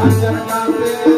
I'm gonna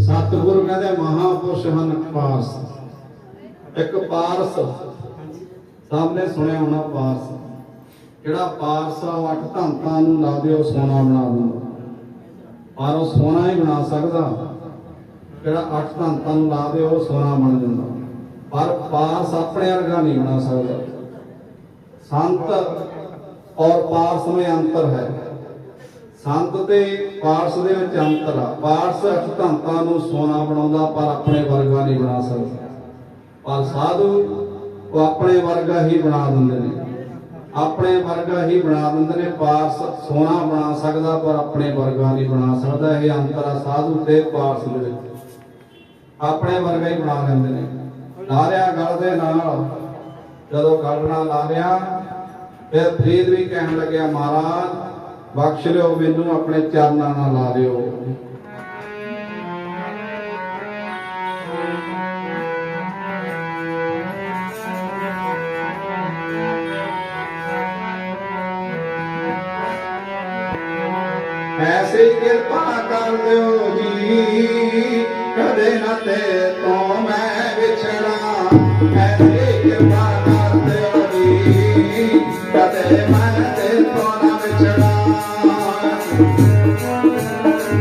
ਸਤਿਗੁਰ ਕਹਿੰਦੇ ਮਹਾਪੁਰਸ਼ ਹਨ ਪਾਰਸ। ਇੱਕ ਪਾਰਸ। ਸਾਹਮਣੇ ਸੁਣਿਆ ਹੋਣਾ ਪਾਰਸ। ਜਿਹੜਾ ਪਾਰਸ ਆ? ਉਹ ਅੱਠ ਧੰਤਾਂ ਨੂੰ ਲਾ ਦਿਓ, ਸੋਨਾ ਬਣਾ ਦਿੰਦਾ ਪਰ ਉਹ ਸੋਨਾ ਹੀ ਬਣਾ ਸਕਦਾ। ਜਿਹੜਾ ਅੱਠ ਧੰਤਾਂ ਨੂੰ ਲਾ ਦਿਓ, ਉਹ ਸੋਨਾ ਬਣ ਜਾਂਦਾ। ਪਰ ਪਾਰਸ ਆਪਣੇ ਵਰਗਾ ਨਹੀਂ ਬਣਾ ਸਕਦਾ। ਸੰਤ ਔਰ ਪਾਰਸ ਵਿੱਚ ਅੰਤਰ ਹੈ। ਸੰਤ ਤੇ ਪਾਰਸ ਦੇ ਵਿੱਚ ਅੰਤਰ ਆ। ਪਾਰਸ ਅੱਠ ਨੂੰ ਸੋਨਾ ਬਣਾਉਂਦਾ, ਪਰ ਆਪਣੇ ਵਰਗਾ ਨਹੀਂ ਬਣਾ ਸਕਦਾ। ਪਰ ਸਾਧੂ ਉਹ ਆਪਣੇ ਵਰਗਾ ਹੀ ਬਣਾ ਦਿੰਦੇ ਨੇ। ਆਪਣੇ ਵਰਗਾ ਹੀ ਬਣਾ ਦਿੰਦੇ ਨੇ। ਪਾਰਸ ਸੋਨਾ ਬਣਾ ਸਕਦਾ, ਪਰ ਆਪਣੇ ਵਰਗਾ ਨਹੀਂ ਬਣਾ ਸਕਦਾ। ਇਹ ਅੰਤਰ ਆ ਸਾਧੂ ਤੇ ਪਾਰਸ ਦੇ ਵਿੱਚ। ਆਪਣੇ ਵਰਗਾ ਹੀ ਬਣਾ ਲੈਂਦੇ ਨੇ। ਲਾਰਿਆ ਗਲ ਦੇ ਨਾਲ ਜਦੋਂ ਗਲ ਨਾਲ ਲਾਰਿਆ ਫਿਰ ਫਰੀਦ ਵੀ ਕਹਿਣ ਲੱਗਿਆ, ਮਹਾਰਾਜ ਬਖਸ਼ ਲਿਓ, ਮੈਨੂੰ ਆਪਣੇ ਚਰਨਾਂ ਨਾਲ ਲਾ ਲਿਓ ਐਸੀ ਕਿਰਪਾ ਕਰ ਦਿਓ ਜੀ, ਕਦੇ ਨਾ ਤੇ ਤੋਂ ਮੈਂ ਵਿਛੜਾ। ਐਸੀ ਕਿਰਪਾ ਕਰ ਦਿਓ ਜੀ, ਕਦੇ ਮਨ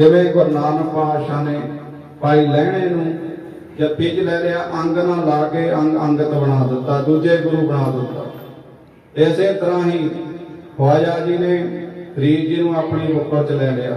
ਜਿਵੇਂ ਗੁਰੂ ਨਾਨਕ ਪਾਤਸ਼ਾਹ ਨੇ ਭਾਈ ਲਹਿਣੇ ਨੂੰ ਜੱਫੀ 'ਚ ਲੈ ਲਿਆ, ਅੰਗ ਨਾਲ ਲਾ ਕੇ ਅੰਗ ਅੰਗਤ ਬਣਾ ਦਿੱਤਾ, ਦੂਜੇ ਗੁਰੂ ਬਣਾ ਦਿੱਤਾ। ਇਸੇ ਤਰ੍ਹਾਂ ਹੀ ਖਵਾਜਾ ਜੀ ਨੇ ਫਰੀਦ ਜੀ ਨੂੰ ਆਪਣੀ ਬੁੱਕਰ 'ਚ ਲੈ ਲਿਆ।